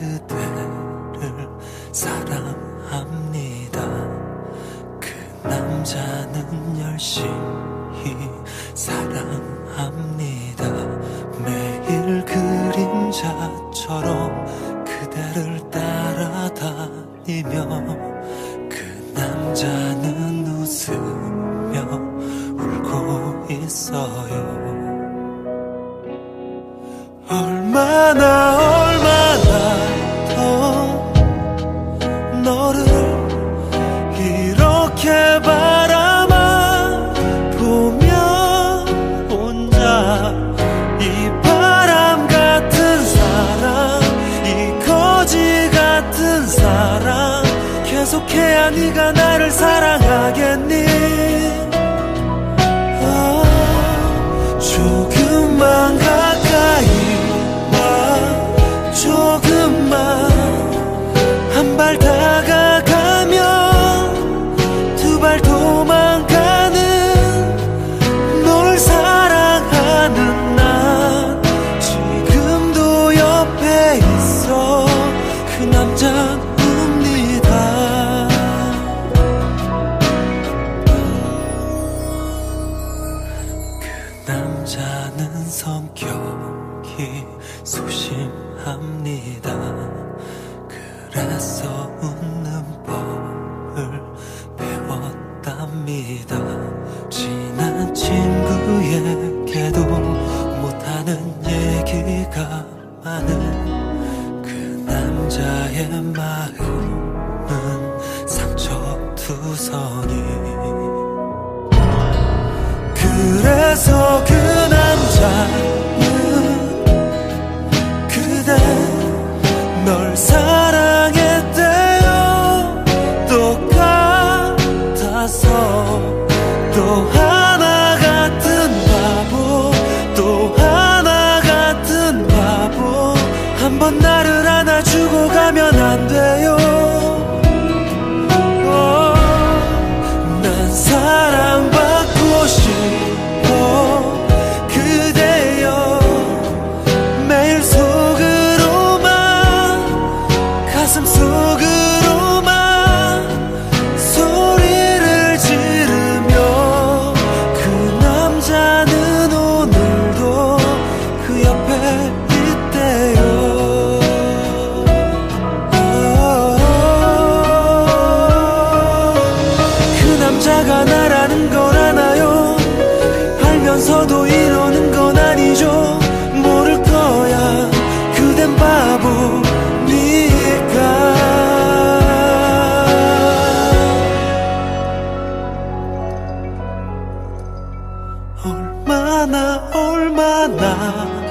그대를 사랑합니다. 그 남자는 열심히 사랑합니다. 매일 그림자처럼 그대를 따라다니며 그 남자는 웃으며 울고 있어요. 얼마나 이렇게 바라만 보며 혼자 이 바람 같은 사랑 이 거지 같은 사랑 계속해야 네가 나를 사랑하겠니 성격이 소심합니다. 그래서 웃는 법을 배웠답니다. 친한 친구에게도 못하는 얘기가 많은 그 남자의 마음은 상처투성이 나라는 걸 아나요. 알면서도 이러는 건 아니죠. 모를 거야. 그댄 바보니까. 얼마나 얼마나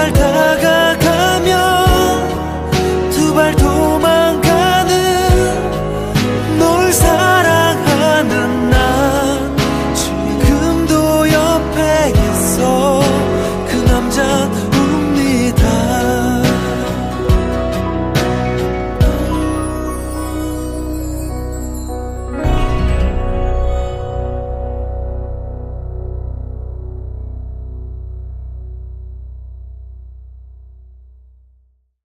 발 다가가